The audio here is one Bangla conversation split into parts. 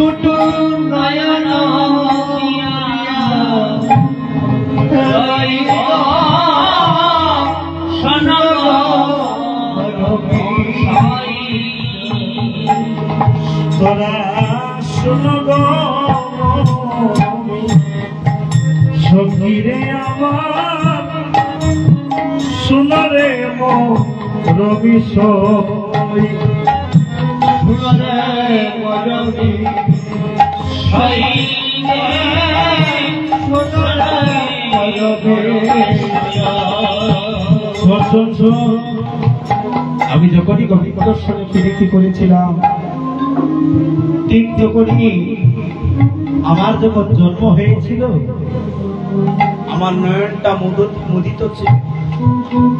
দুটো নয়ন তোরা শুনো সখীরে আমার শুনরে মো রবি সই শুনরে আমি যখনই গভীর প্রদর্শনে প্রীতি করেছিলাম, ঠিক যখনই আমার যখন জন্ম হয়েছিল, আমার নয়নটা মুদিত ছিল।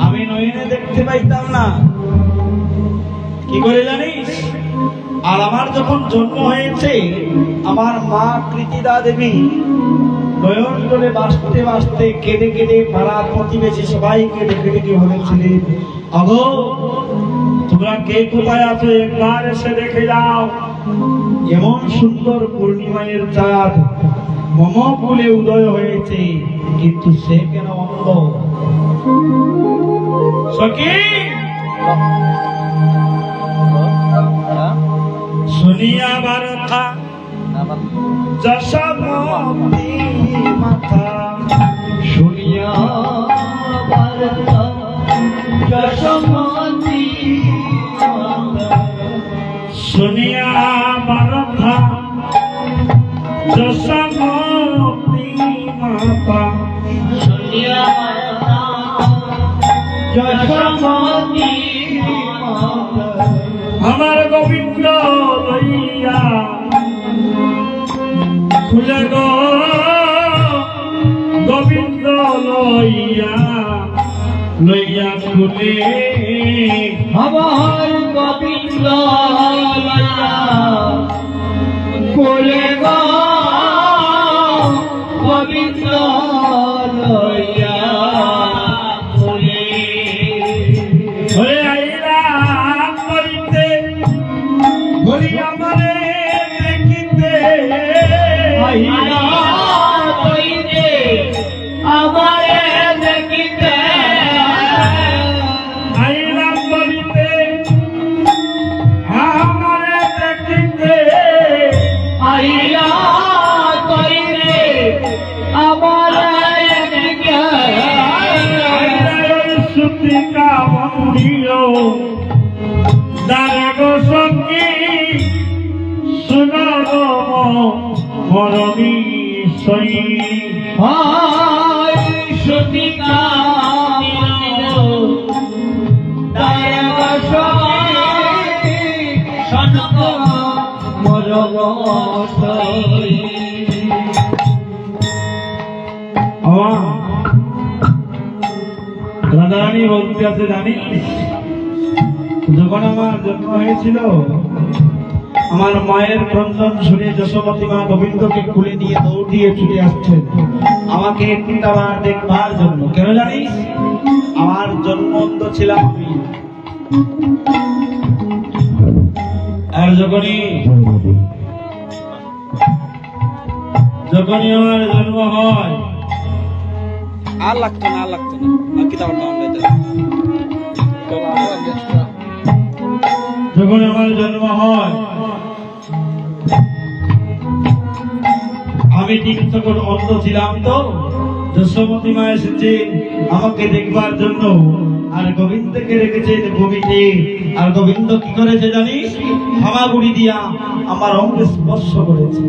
আমি নয়নে দেখতে পাইতাম না। কি করে জানিস? আর আমার যখন জন্ম হয়েছে, আমার মা কৃতিদা দেবী নয়ন করে বাঁচতে বাঁচতে কেঁদে কেঁদে পাড়ার প্রতিবেশী সবাইকে ডেকে ডেকে বলেছিলেন, আগো, তোমরা কে কোথায় আছো একবার এসে দেখে যাও। এমন সুন্দর পূর্ণিমায়ের চাঁদ, মম কুলে উদয় হয়েছে, কিন্তু সে কেন অন্ধ? সখী! শুনিয়া বারথা যশমতি মাথা। শুনিয়া বার্তা। যশমতি শুনিয়া বারথা যশমতি লইয়া খুলে আছে জানি। যখন আমার জন্ম হয়েছিল, আমার মায়ের ক্রন্দন শুনে যশোমতী মা গোবিন্দকে খুলে দিয়ে দৌড় দিয়ে ছুটে আসছেন। আমাকে তিনটাবার দেখবার জন্য। কেন জানিস আমার জন্ম অন্ধ ছিলাম আমি। আর যখনই যখনই আমার জন্ম হয় আর লাগতো না, আর লাগতো না। আর কি এটা যখন আমার জন্ম হয়, আমি ঠিক তখন অন্ধ ছিলাম তো। যশোমতী মা এসেছে আমাকে দেখবার জন্য। আর গোবিন্দকে রেখেছেন ভূমিতে। আর গোবিন্দ কি করেছে জানিস? হামাগুড়ি দিয়া আমার অঙ্গে স্পর্শ করেছে।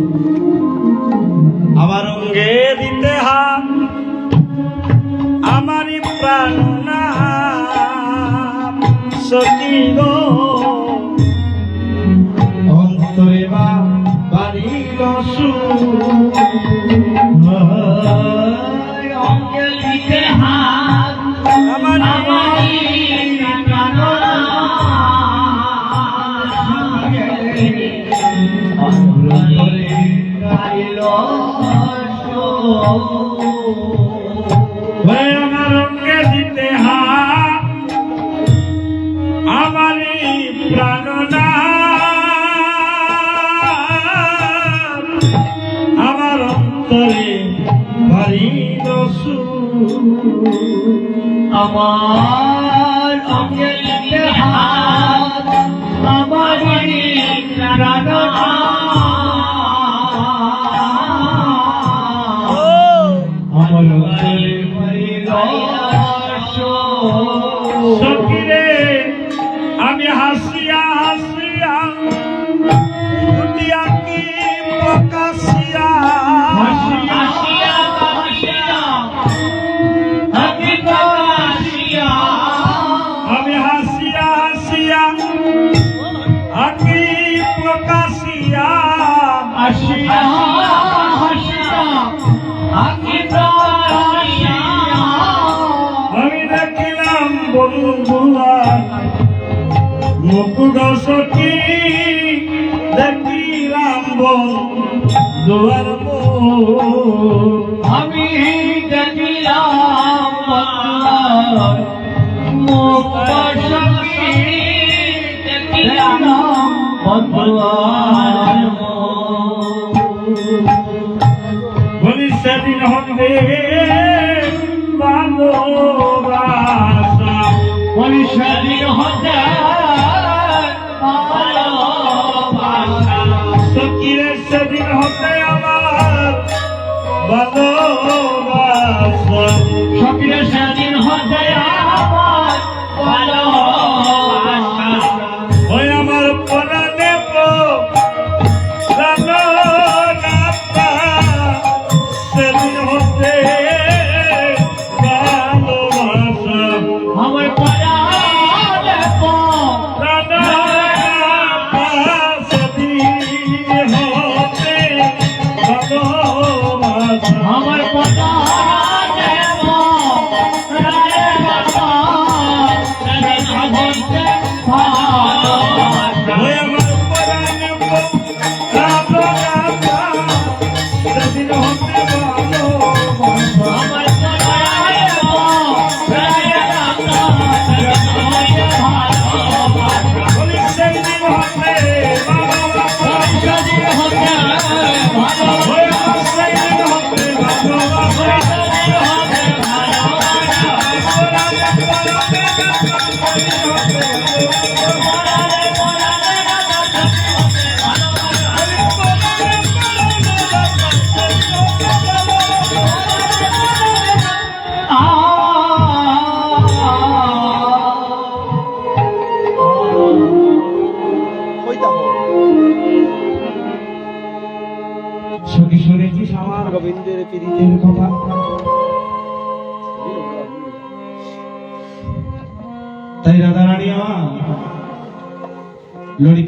আমার অঙ্গে লিখে হাত সখী দেখিলাম বন্ধুয়ার মুখ আমি দেখিলাম মুখ সখী দেখিলাম বন্ধুয়ার Baba. ಮಾಡ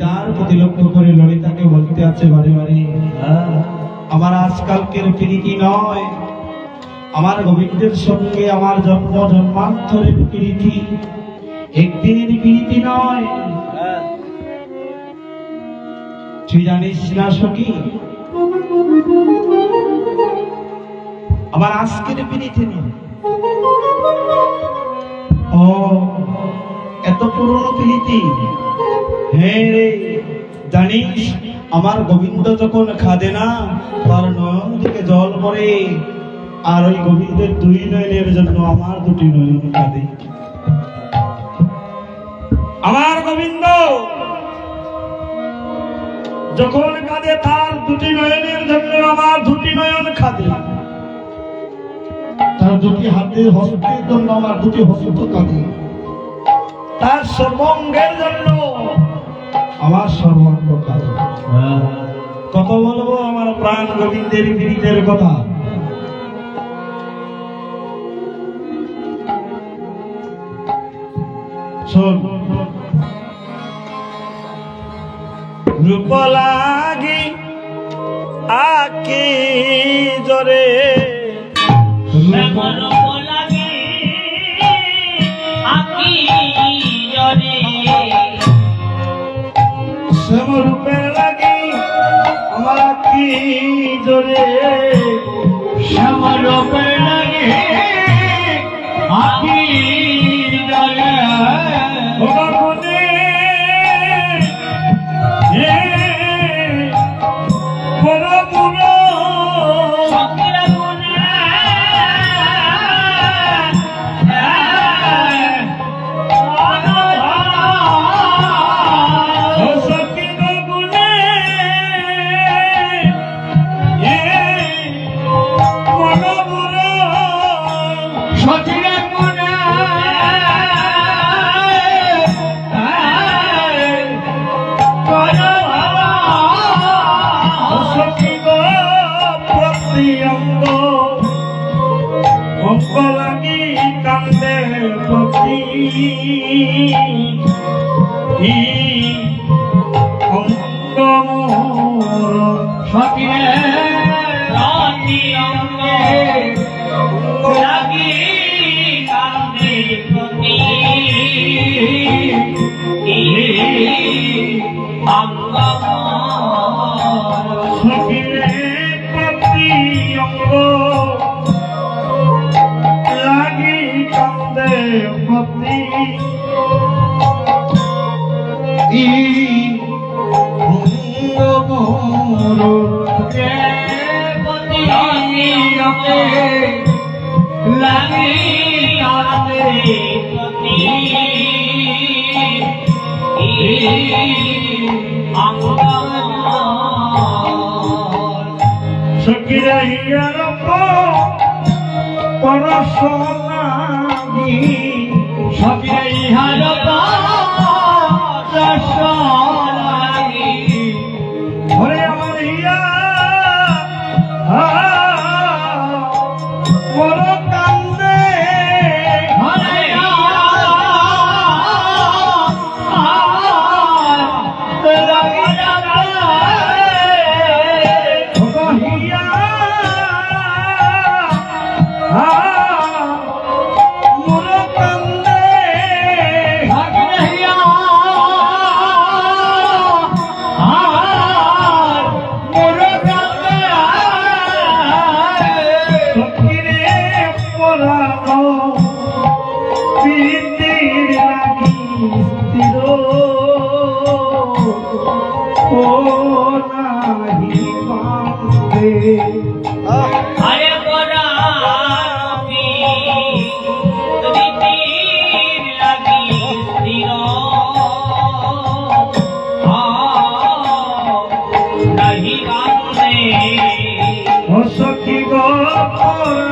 ললিতার প্রতি লক্ষ্য করে ললিতাকে বলতে আছে বারে বারে আমার আজকালকের প্রীতি নয়। আমার গোবিন্দের সঙ্গে আমার জন্ম জন্মান্তরের প্রীতি একদিনের প্রীতি নয়। তুই জানিস না সখী, আমার আজকের প্রীতি নয়। ও, এত পুরনো প্রীতি। হ্যাঁ রে জানিস আমার গোবিন্দ যখন খাদে না, তার নয়ন থেকে জল পড়ে। আর ওই গোবিন্দের দুই নয়নের জন্য আমার দুটি নয়ন কাঁদে আমার গোবিন্দ, যখন কাঁদে তার দুটি নয়নের জন্য আমার দুটি নয়ন খাদে। তার দুটি হাতের হস্তের জন্য আমার দুটি হস্ত কাঁদে। তার সর্বঙ্গের জন্য আমার সর্বাঙ্গ কত বলব আমার প্রাণ গোবিন্দের পীড়িতের কথা। শোন। রূপ লাগি আকি জরে। শ্যামল জরে শ্যামল Oh,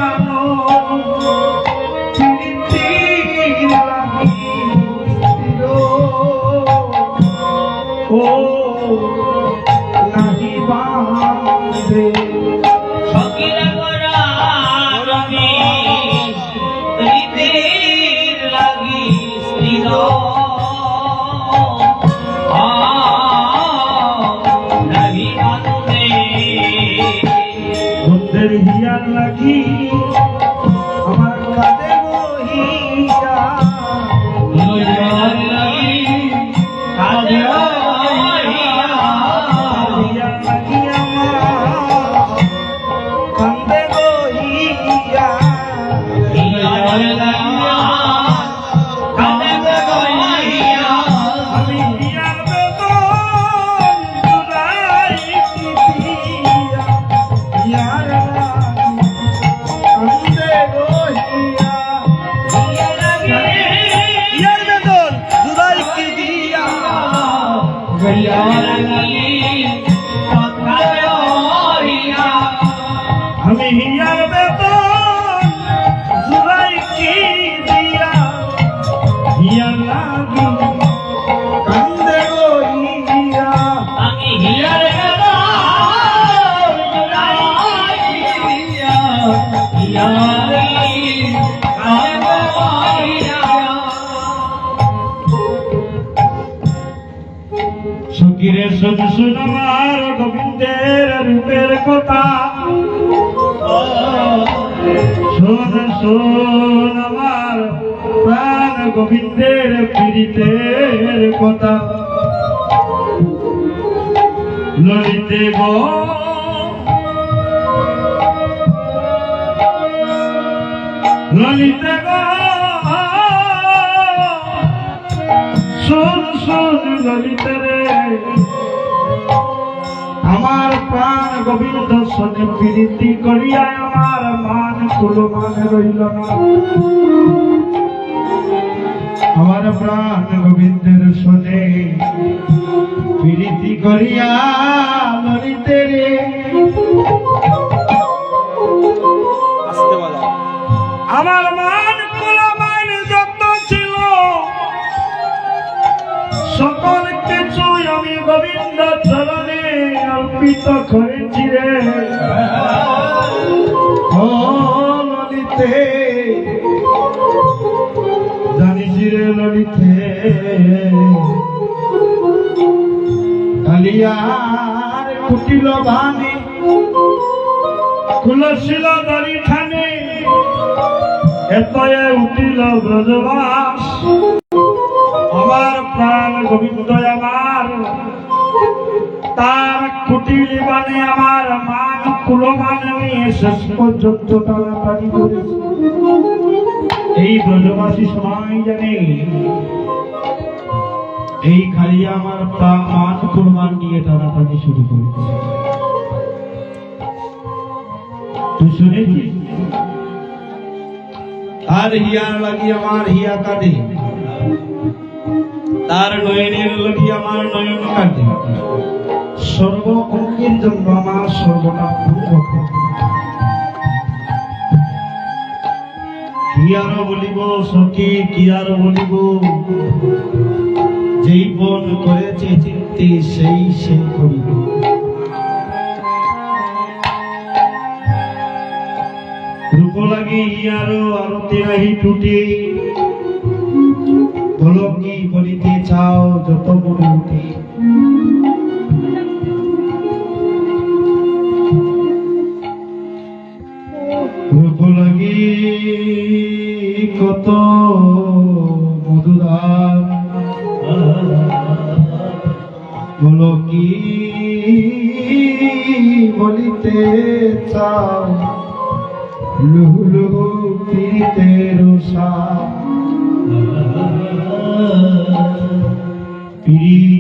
দুঃখের কথা। শোন শোন আমার প্রাণ গোবিন্দের পীড়িতের কথা। নদীতে ললিতে শোন শোন ললিত আমার প্রাণ গোবিন্দের সোনে প্রীতি করিয়া আমার মান কুলো যত ছিল আমি গোবিন্দ চরণে অর্পিত করে আমার প্রাণ আমার। তার বানে আমার মান শেষ পর্যন্ত এই ব্রজবাসী সময় জানে, এই খালি আমার মান কুলমান নিয়ে টানাটানি শুরু করেছে। তুই শুনেছিস তার হিয়ার লাগি আমার হিয়া কাটে তার নয়নের লাগি আমার নয়ন কাটে সর্ব অঙ্গের জন্য আমার পূর্ব কি বলিব সখী, কি বলিব? যেই বন করেছে চিন্তি সেই সেই করিব। আরও আরতি নাহি টুটি। বলো বলিতে চাও যত মনে উঠে। রূপ কত মধুরার বলো বলিতে চাও। লুহু লুহু প্রীতি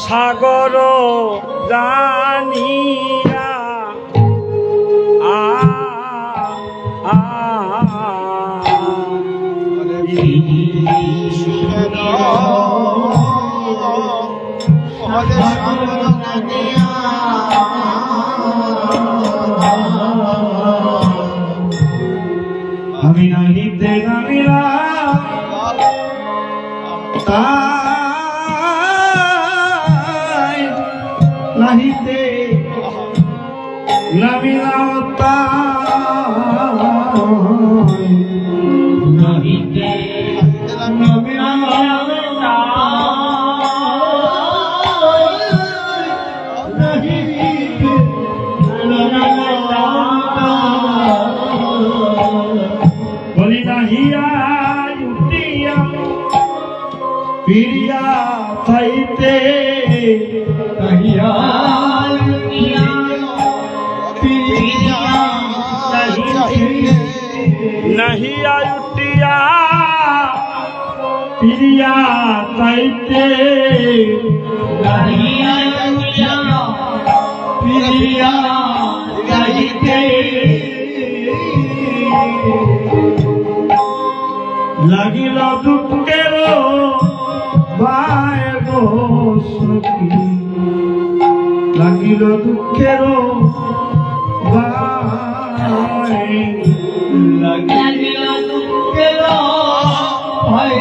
সাগর জানিয়া আমি নাহিতে নামিলা তাই নাহিয়া উঠিয়া পিরিয়া চাইতে নাহিয়া নাহিয়া উঠিয়া পিরিয়া চাইতে পিরিয়া লাগিল দুঃখের বায় গো সখী লাগিল দুঃখের বায় লাগিল দুঃখের ভাই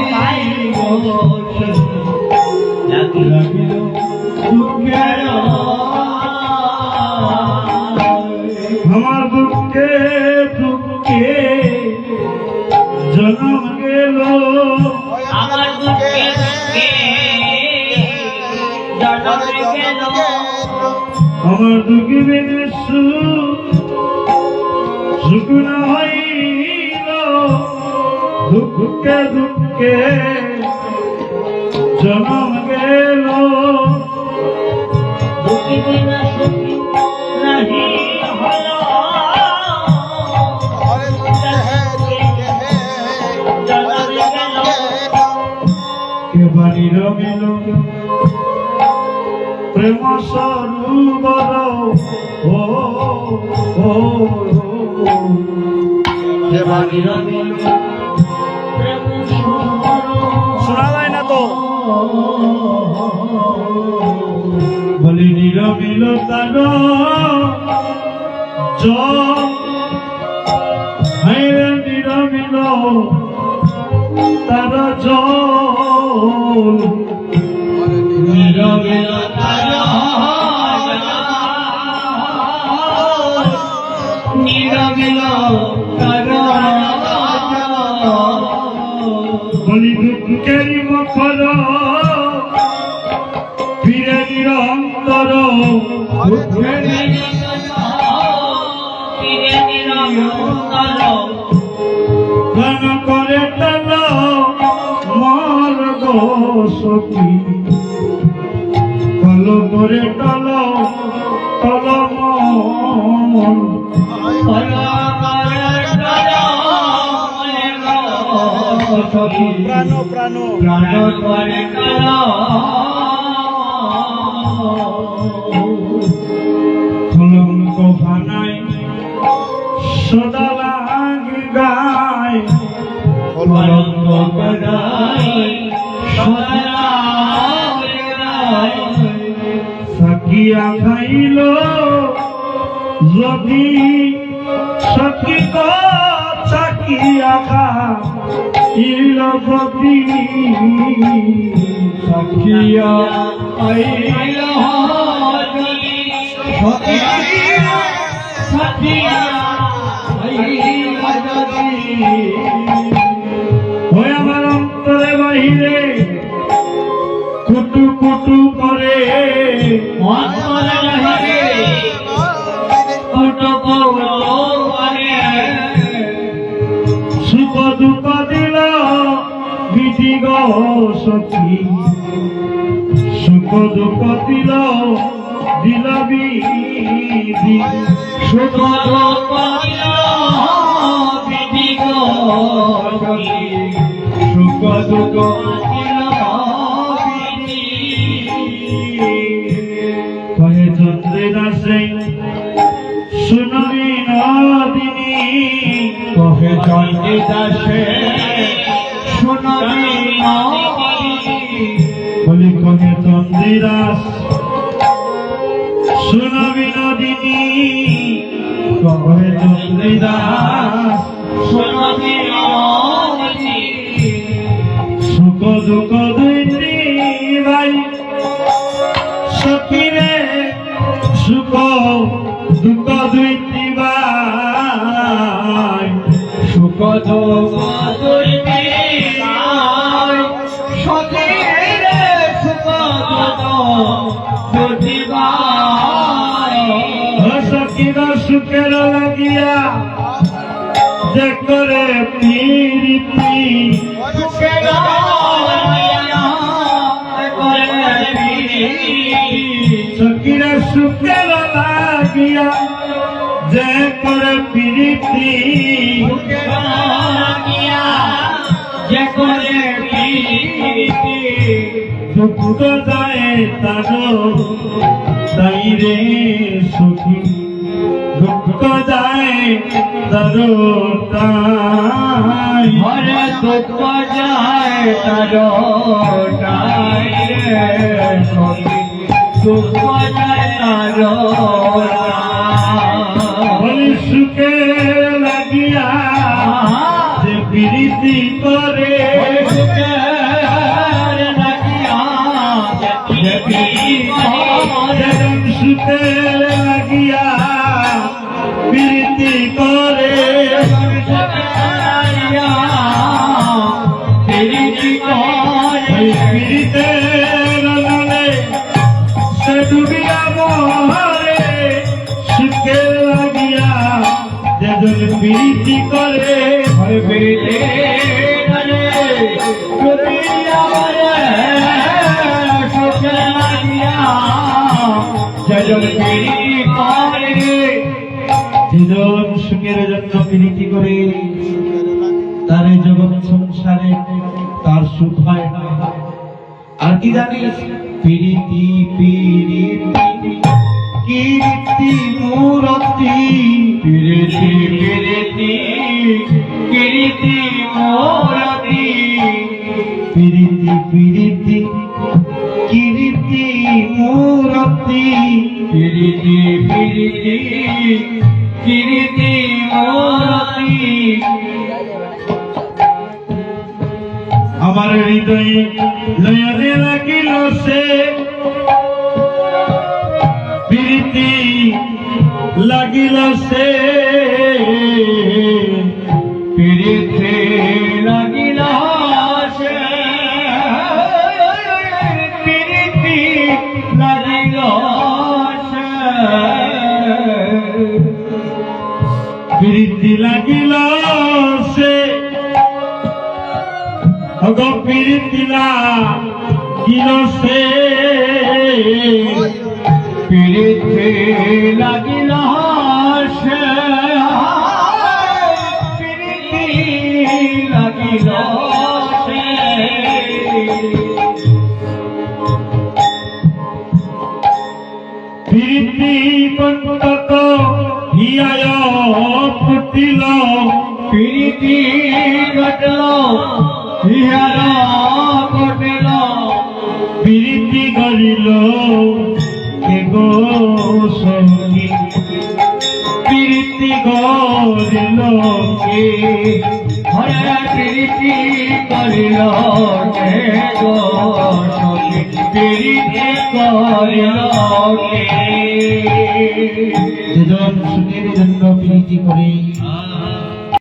গো আমার দুঃখ বিনে সুখ না হইল দুঃখকে দুঃখে জনম শোনা যায় না তো। বলি নিরমিল তার জল মর গো সখী কল করে টাল টল মন। প্রাণ প্রাণ। কলঙ্ক দিল দিল বিধি সুখ দুঃখ কহে চন্দ্রে দাসে শুনবি নদিনী কহে চন্দ্রে দাসে নদিনী কহে সখীর সুখের লাগিয়া যে করে প্রীতি। দুঃখ যায় তার তাই রে সুখী। দুঃখ যায় তার তাই। হরে দুঃখ যায় তার যায় তার বলি সুখে লাগিয়া যে প্রীতি কি জানিস পিরিতি পিরিতি, কীর্তি, মূরতি, পিরিতি পিরিতি, কীর্তি, মূরতি, পিরিতি পিরিতি, কীর্তি, মূরতি, পিরিতি পিরিতি, কীর্তি, মূরতি। আমার হৃদয়ে মিথ্যে লাগিল হাসে প্রীতি লাগিল প্রীতি পন্তক হিয়ায় ফুটিল। প্রীতি ঘটল হিয়ার ঘটিল প্রীতি গড়িল Dede